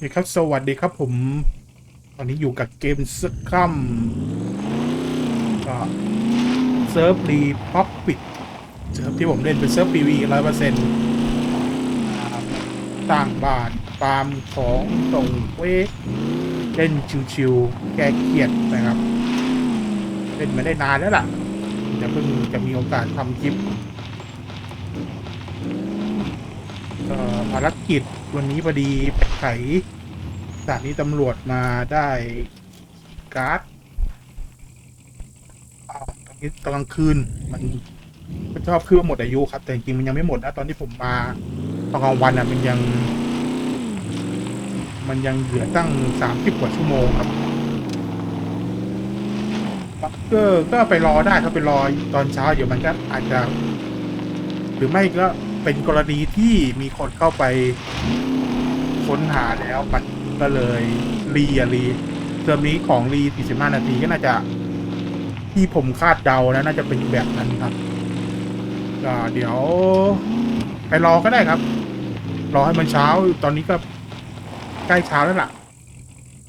นี่ครับ สวัสดีครับผม ตอนนี้อยู่กับเกมสคัมก็เซิร์ฟรีพ็อปปิดเซิร์ฟที่ผมเล่นเป็นเซิร์ฟปีวีร้อยเปอร์เซ็นต์ต่างบานฟาร์มของส่งเวกเล่นชิวๆแก้เครียดนะครับ เล่นมาได้นานแล้วล่ะจะเพิ่งจะมีโอกาสทำคลิป ภารกิจวันนี้พอดีไปไขสถานีตำรวจมาได้การ์ดอ้าวตอนนี้กำลังคืน มันมันชอบคือว่าหมดอายุครับ แต่จริงๆมันยังไม่หมดนะตอนที่ผมมาตอนกลางวันอะ มันยัง มันยังเหลือตั้งสามสิบกว่าชั่วโมงครับบัคเกอร์ก็ไปรอได้ครับไปรอตอนเช้าเดี๋ยวมันก็อาจจะ หรือไม่ก็ เป็นกรณีที่มีคนเข้าไปค้นหาแล้วมันก็เลยรีอะรีเทอมนี้ของรี 45 นาทีก็น่าจะ ที่ผมคาดเดานะน่าจะเป็นแบบนั้นครับก็เดี๋ยว ไปรอก็ได้ครับ รอให้มันเช้าตอนนี้ก็ใกล้เช้าแล้วล่ะ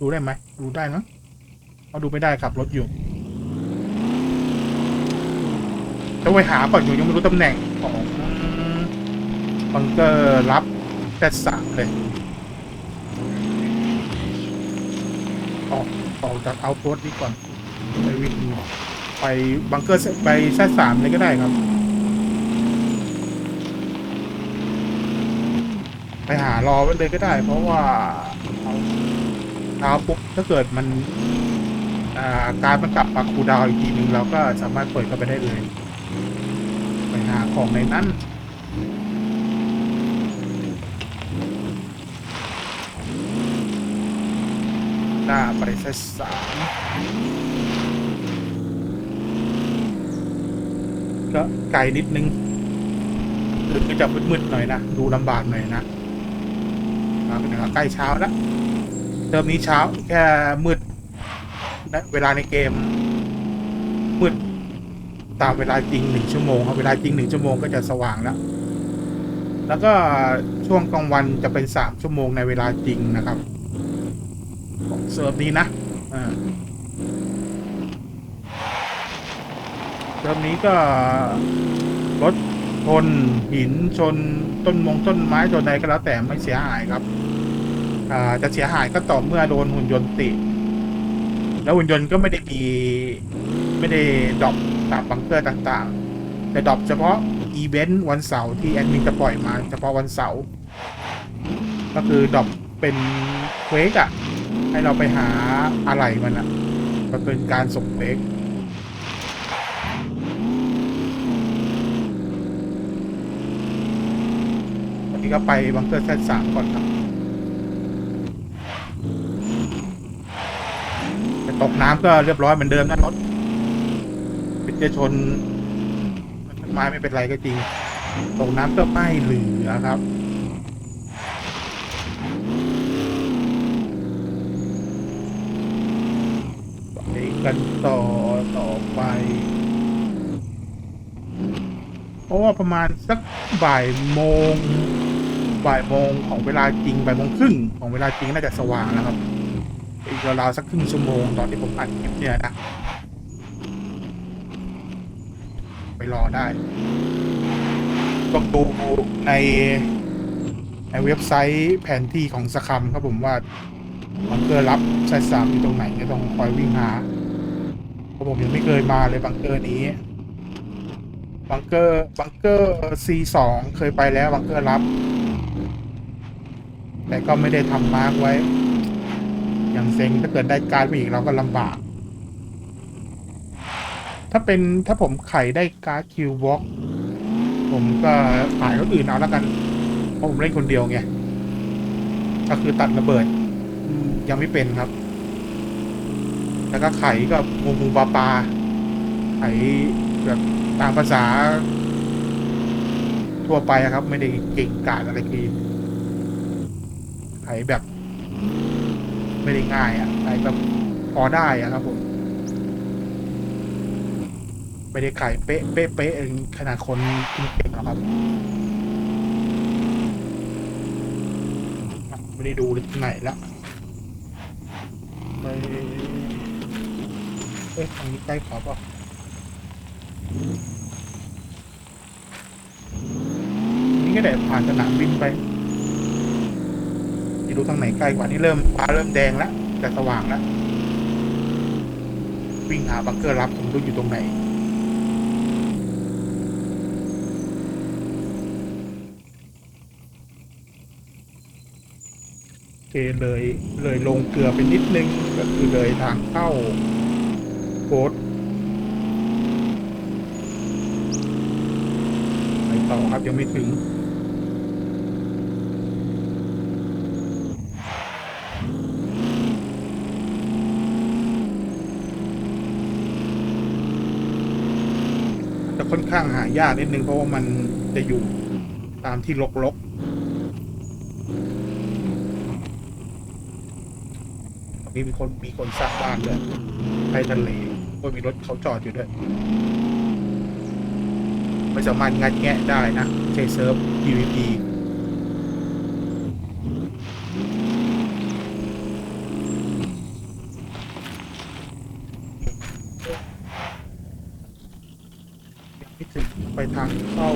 ดูได้ไหมดูได้มั้งเอาดูไม่ได้ครับรถอยู่ต้องไปหาก่อนอยู่ยังไม่รู้ตำแหน่งของ บังเกอร์รับแซดสามเลยออกออกจากเอาโพสต์นี้ก่อนไปวิ่งไปบังเกอร์ไปแซดสามเลยก็ได้ครับ ไปหารอไว้เลยก็ได้ เพราะว่าเอาเท้าปุ๊บถ้าเกิดมันอาการมันกลับมาคูดาวอีกทีหนึ่งเราก็สามารถเปิดเข้าไปได้เลย ไปหาของในนั้น หน้าบริษัทสามก็ไกลนิดนึงหรือจะมืดๆหน่อยนะ ดูลำบากหน่อยนะมาเป็นใกล้เช้าแล้วเทอมนี้เช้าแค่มืดและเวลาในเกม มืด ตามเวลาจริงหนึ่งชั่วโมงครับเวลาจริงหนึ่งชั่วโมงก็จะสว่างแล้ว แล้วก็ช่วงกลางวันจะเป็นสามชั่วโมงในเวลาจริงนะครับ เซิร์ฟนี้นะเซิร์ฟนี้ก็รถชนหินชนต้นมงต้นไม้ชนใดก็แล้วแต่ไม่เสียหายครับจะเสียหายก็ต่อเมื่อโดนหุ่นยนต์ติ แล้วหุ่นยนต์ก็ไม่ได้มีไม่ได้ดรอปตามบังเกอร์ต่างๆ แต่ดรอปเฉพาะอีเวนต์วันเสาร์ที่แอดมินจะปล่อยมาเฉพาะวันเสาร์ก็คือดรอปเป็นเควกอะ ให้เราไปหาอะไรมันอะมันเป็นการส่งเล็กวันนี้ก็ไปบังเกอร์แซดสามก่อนครับแต่ตกน้ำก็เรียบร้อยเหมือนเดิมนะรถเป็นจชนต้นไม้ไม่เป็นไรก็จริง ตกน้ำก็ไม่เหลือครับ ไป กันต่อต่อไป เพราะว่าประมาณสักบ่ายโมง บ่ายโมงของเวลาจริงบ่ายโมงครึ่งของเวลาจริงน่าจะสว่างแล้วครับอีกราวๆสักครึ่งชั่วโมงตอนที่ผมอัดคลิปเนี่ยนะไปรอได้ต้องดูในในเว็บไซต์แผนที่ของสคัมครับผมว่าบังเกอร์รับไซส์สามอยู่ตรงไหนก็ต้องคอยวิ่งหา ราะผมยังไม่เคยมาเลยบังเกอร์นี้ บังเกอร์บังเกอร์ C2 เคยไปแล้วบังเกอร์รับ แต่ก็ไม่ได้ทำมาร์กไว้ อย่างเซ็งถ้าเกิดได้การ์ดมาอีกเราก็ลำบาก ถ้าเป็นถ้าผมไขได้การ์ดคิวบ็อกผมก็ขายรถอื่นเอาแล้วกัน เพราะผมเล่นคนเดียวไง ก็คือตัดระเบิดยังไม่เป็นครับ แล้วก็ไข่ก็งูงูปลาปลาไข่แบบตามภาษา ทั่วไปอะครับ ไม่ได้เก่งกาจอะไรคือไข่แบบ ไม่ได้ง่ายอะไข่แบบพอได้อะครับผมไม่ได้ไข่เป๊ะเป๊ะเป๊ะขนาดคนเก่งหรอกครับไม่ได้ดูที่ไหนละ อ๊ะทางนี้ใกล้ขอป่ะนี่ก็ได้ผ่านสนามบินไปไม่รู้ทางไหนใกล้กว่านี่เริ่มฟ้าเริ่มแดงแล้วแต่สว่างแล้ว วิ่งหาบังเกอร์รับผมรู้อยู่ตรงไหนโอเคเลยเลยลงเกลือไปนิดนึงก็คือเลยทางเข้า โคดไปต่อครับยังไม่ถึงจะค่อนข้างหายากนิดนึง เพราะว่ามันจะอยู่ตามที่ลกๆตรงนี้มีคนมีคนสร้างบ้านด้วยไปทะเล ก็มีรถเขาจอดอยู่ด้วยไม่สามารถงัดแงะได้นะเชเซิร์ฟ PVP ยังไม่ถึงไปทางเข้า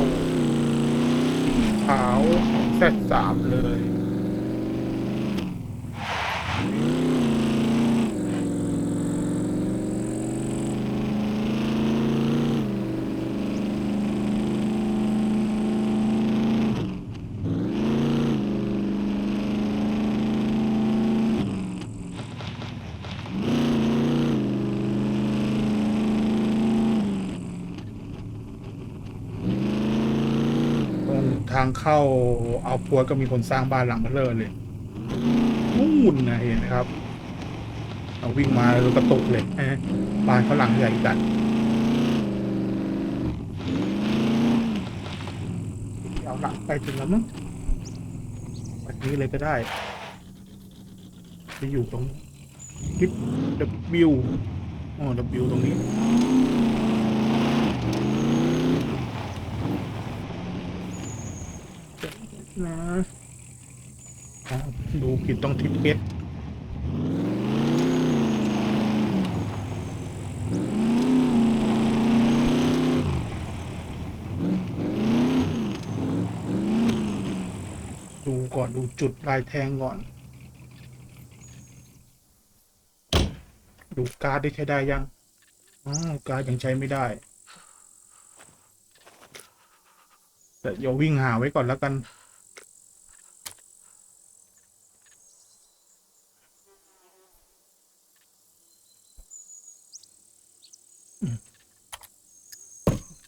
สีขาวแซดสามเลย ตรงทางเข้าเอาพัวก็มีคนสร้างบ้านหลังเบลอเลยนู่นนะเห็นไหมครับเอาวิ่งมาแล้วกระตุกเลยบ้านเขาหลังใหญ่จัดเอาหลังไปถึงแล้วมั้งแบบนี้เลยก็ได้ จะอยู่ตรงทิศ W อ๋อ W ตรงนี้ นะอ๋อดูผิดต้องทิศเอสดูก่อนดูจุดลายแทงก่อน ดูการ์ดได้ใช้ได้ยังอ๋อการ์ดยังใช้ไม่ได้ แต่เดี๋ยววิ่งหาไว้ก่อนแล้วกัน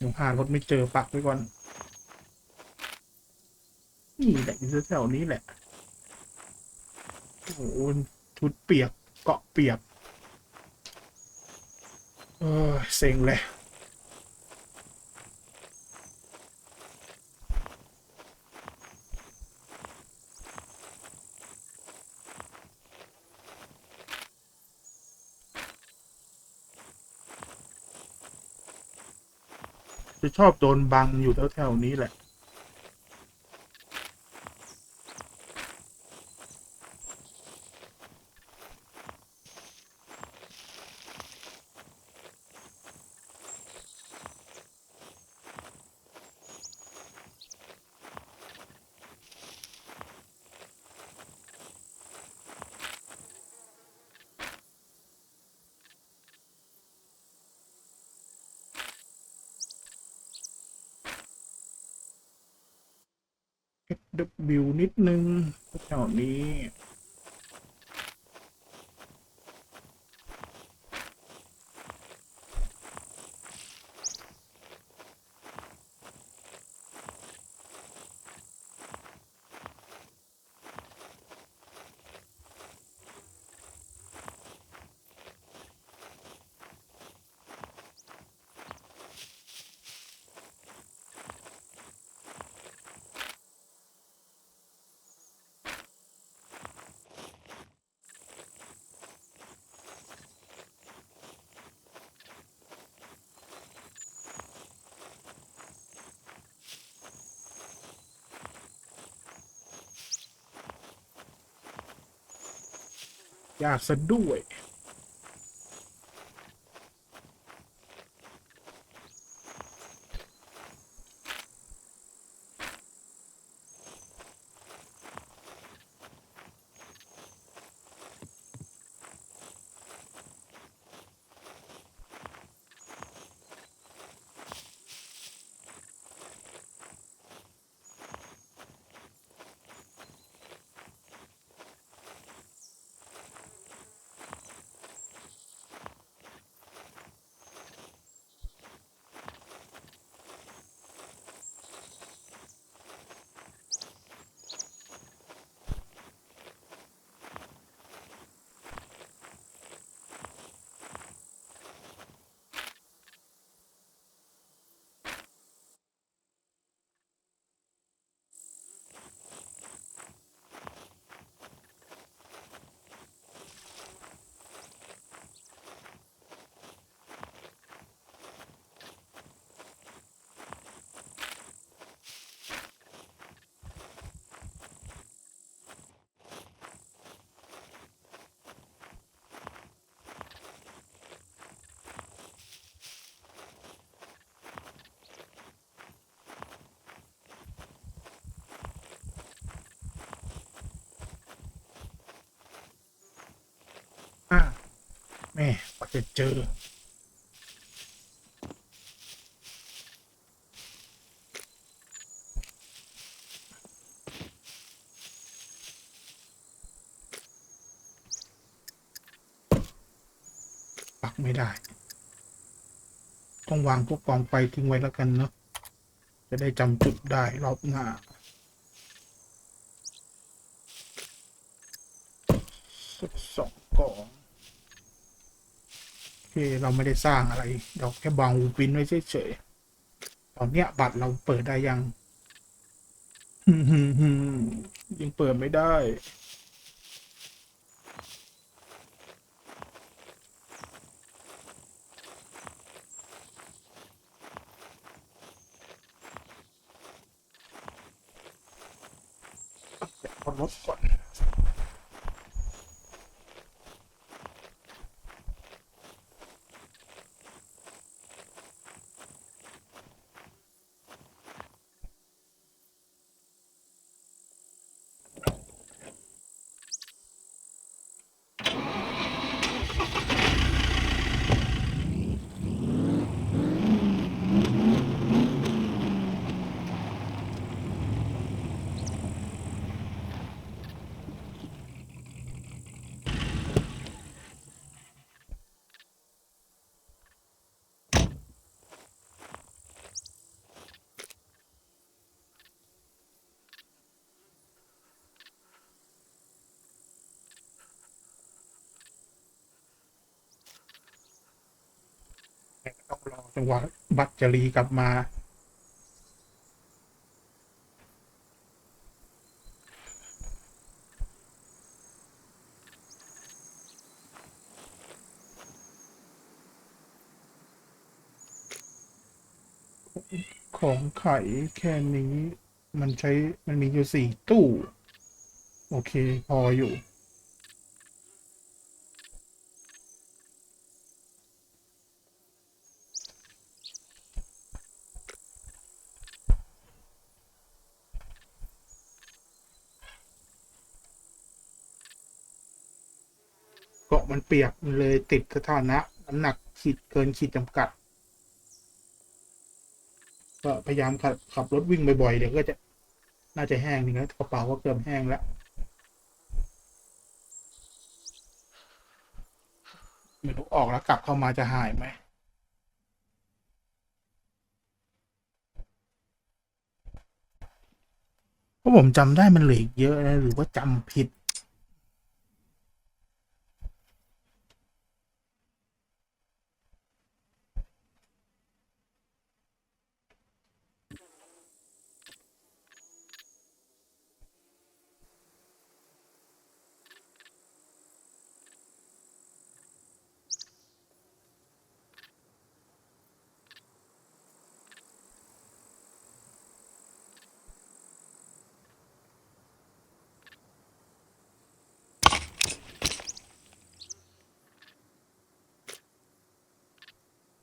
ยวหารถไม่เจอปักไว้ก่อน นี่แหละอยู่แถวนี้แหละ โอ้โหชุดเปียก เกาะเปียก เออเซ็งเลย จะชอบโดนบังอยู่แถวๆนี้แหละ FW นิดนึงแถวนี้ ยากซะด้วย อะ แม่กว่าจะเจอปักไม่ได้ ต้องวางพวกกองไฟทิ้งไว้แล้วกันเนาะจะได้จำจุดได้รอบหน้าสักสองกอง โอเคเราไม่ได้สร้างอะไรเราแค่วางวูปินไว้เฉยๆตอนเนี้ย บัตรเราเปิดได้ยังยังเปิดไม่ได้รถก่อน ต้องรอจังหวะบัตรจะรีกลับมาของไข่แค่นี้ มันใช้มันมีอยู่สี่ตู้ โอเค พออยู่ เกาะมันเปียกมันเลยติดสถานะน้ำหนักขีดเกินขีดจำกัด ก็พยายามขับขับรถวิ่งบ่อยๆเดี๋ยวก็จะน่าจะแห้งนี่นะกระเป๋าก็เกือบแห้งแล้วไม่รู้ออกแล้วกลับเข้ามาจะหายไหมเพราะผมจำได้มันเหลืออีกเยอะนะหรือว่าจำผิด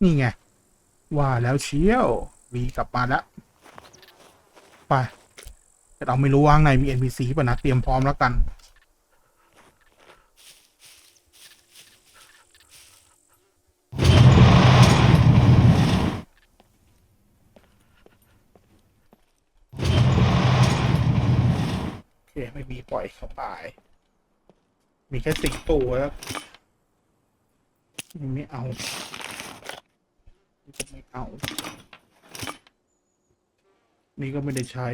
นี่ไง ว่าแล้วเชียววีกลับมาแล้วไปแต่เราไม่รู้ว่าข้างในมี NPC ป่ะนะ เตรียมพร้อมแล้วกัน โอเค ไม่มีปล่อยเข้าไป มีแค่สิงตัวแล้ว ไม่เอา ไม่เอา นี่ก็ไม่ได้ใช้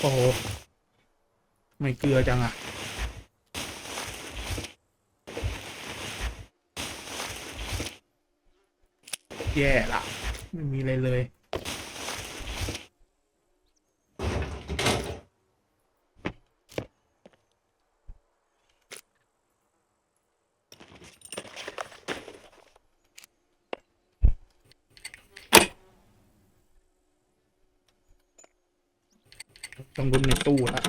โอ้โหไม่เกลือจังอะแย่ละไม่มีอะไรเลย ต้องรุนในตู้ล้ว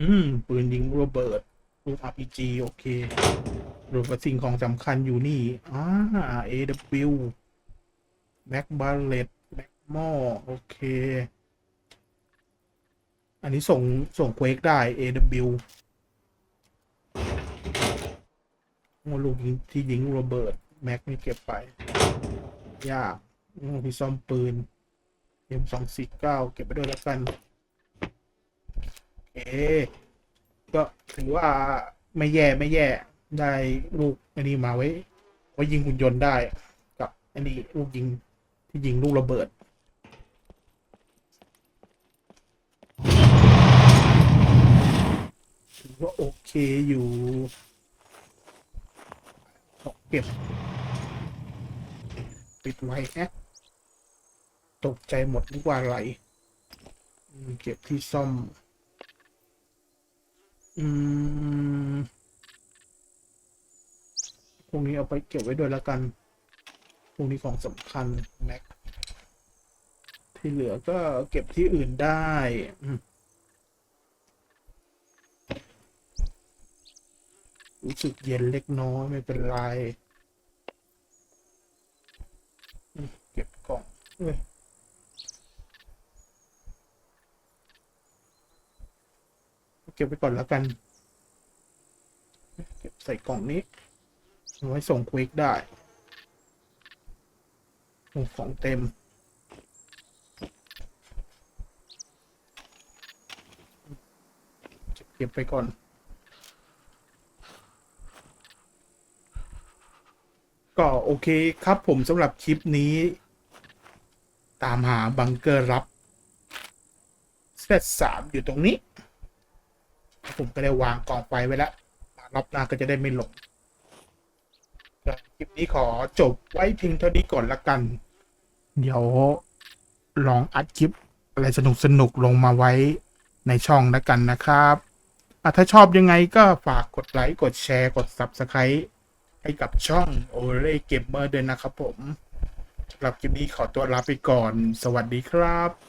อืม ปืนยิงระเบิดลูก RPG โอเครวมกับสิ่งของสำคัญอยู่นี่อ่า AW แบ็ กบาเลตแบ็กมอโอเค อันนี้ส่งส่งเควกได้ AW โอ้ลูกยิงที่ยิงโรเบิร์ตแม็กนี่เก็บไป ยากโอ้พี่ซ่อมปืน M สองสี่เก้าเก็บไปด้วยแล้วกันโอก็ถือว่าไม่แย่ไม่แย่ได้ลูกอันนี้มาไว้ไว้ยิงหุ่นยนต์ได้ กับอันนี้ลูกยิงที่ยิงลูกระเบิด ถือว่าโอ เคอยู่ขอเก็บ ปิดไว้แฮะตกใจหมดนึกว่าไรเก็บที่ซ่อม อืมพวกนี้เอาไปเก็บไว้ด้วยแล้วกันพวกนี้ของสำคัญแม็กที่เหลือก็เก็บที่อื่นได้ อืม รู้สึกเย็นเล็กน้อยไม่เป็นไรเก็บกล่องเอ้ยเก็บไปก่อนแล้วกัน เก็บใส่กล่องนี้เอาไว้ส่งควิกได้โอ้ของเต็มเก็บไปก่อน ก็โอเคครับผมสำหรับคลิปนี้ ตามหาบังเกอร์รับเซตสามอยู่ตรงนี้ ผมก็ได้วางกล่องไฟไว้แล้วรอบหน้าก็จะได้ไม่หลงคลิปนี้ขอจบไว้เพียงเท่านี้ก่อนละกัน เดี๋ยวลองอัดคลิปอะไรสนุกสนุกลงมาไว้ในช่องล้วกันนะครับถ้าชอบยังไงก็ฝากกดไลค์ กดแชร์ กด Subscribe ให้กับช่องโอเล่เกมเมอร์ด้วยนะครับผมสำหรับคลิปนี้ขอตัวลาไปก่อน สวัสดีครับ